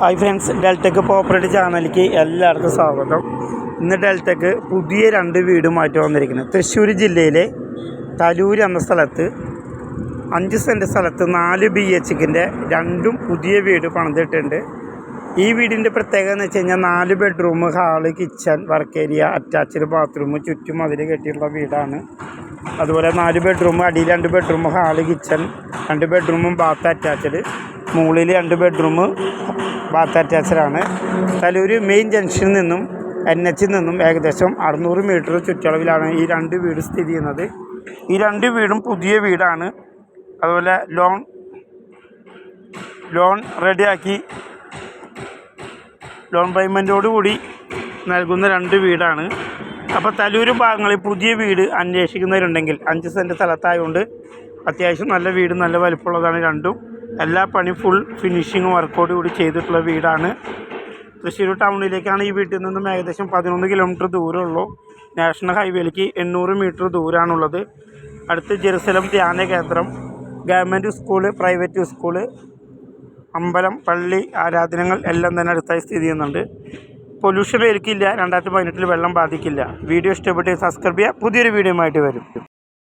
Hi friends ഡെൽറ്റക്ക് property ചാനലിലേക്ക് എല്ലാവർക്കും സ്വാഗതം. ഇന്ന് ഡെൽറ്റെക്ക് പുതിയ രണ്ട് വീട് മാറ്റി വന്നിരിക്കുന്നത് തൃശ്ശൂർ ജില്ലയിലെ തലൂർ എന്ന സ്ഥലത്ത് അഞ്ച് സെന്റ് സ്ഥലത്ത് നാല് ബി എച്ചിക്കിന്റെ രണ്ടും പുതിയ വീട് പണിതിട്ടുണ്ട്. ഈ വീടിന്റെ പ്രത്യേകത എന്ന് വെച്ച് കഴിഞ്ഞാൽ നാല് bedroom hall kitchen work area attached bathroom ചുറ്റും അതിൽ കെട്ടിയുള്ള വീടാണ്. അതുപോലെ നാല് ബെഡ്റൂം അടിയിൽ രണ്ട് ബെഡ്റൂം ഹാൾ കിച്ചൺ രണ്ട് ബെഡ്റൂമും ബാത്ത് അറ്റാച്ച്ഡ്. മുകളിൽ രണ്ട് ബെഡ്റൂം ബാത്ത് അറ്റാച്ച്ഡാണ് തലൂർ മെയിൻ ജംഗ്ഷനിൽ നിന്നും എൻ എച്ചിൽ നിന്നും ഏകദേശം അറുന്നൂറ് മീറ്റർ ചുറ്റളവിലാണ് ഈ രണ്ട് വീട് സ്ഥിതി ചെയ്യുന്നത്. ഈ രണ്ട് വീടും പുതിയ വീടാണ്. അതുപോലെ ലോൺ ലോൺ റെഡിയാക്കി ലോൺ പേയ്മെന്റോടു കൂടി നൽകുന്ന രണ്ട് വീടാണ്. അപ്പോൾ തലൂർ ഭാഗങ്ങളിൽ പുതിയ വീട് അന്വേഷിക്കുന്നവരുണ്ടെങ്കിൽ അഞ്ച് സെന്റ് സ്ഥലത്തായതുകൊണ്ട് അത്യാവശ്യം നല്ല വീട് നല്ല വലിപ്പമുള്ളതാണ് രണ്ടും. എല്ലാ പണി ഫുൾ ഫിനിഷിങ് വർക്കോട് കൂടി ചെയ്തിട്ടുള്ള വീടാണ്. തൃശ്ശൂർ ടൗണിലേക്കാണ് ഈ വീട്ടിൽ നിന്നും ഏകദേശം പതിനൊന്ന് കിലോമീറ്റർ ദൂരമുള്ളൂ. നാഷണൽ ഹൈവേയിലേക്ക് എണ്ണൂറ് മീറ്റർ ദൂരമാണുള്ളത് അടുത്ത് ജെറുസലം ധ്യാന കേന്ദ്രം ഗവൺമെന്റ് സ്കൂൾ പ്രൈവറ്റ് സ്കൂൾ അമ്പലം പള്ളി ആരാധനകൾ എല്ലാം തന്നെ അടുത്തായി സ്ഥിതി ചെയ്യുന്നുണ്ട്. പൊല്യൂഷൻ ഏൽക്കില്ല രണ്ടായിരത്തി പതിനെട്ടിൽ വെള്ളം ബാധിക്കില്ല. വീഡിയോ ഇഷ്ടപ്പെട്ട് സബ്സ്ക്രൈബ് ചെയ്യുക. പുതിയൊരു വീഡിയോയുമായിട്ട് വരും.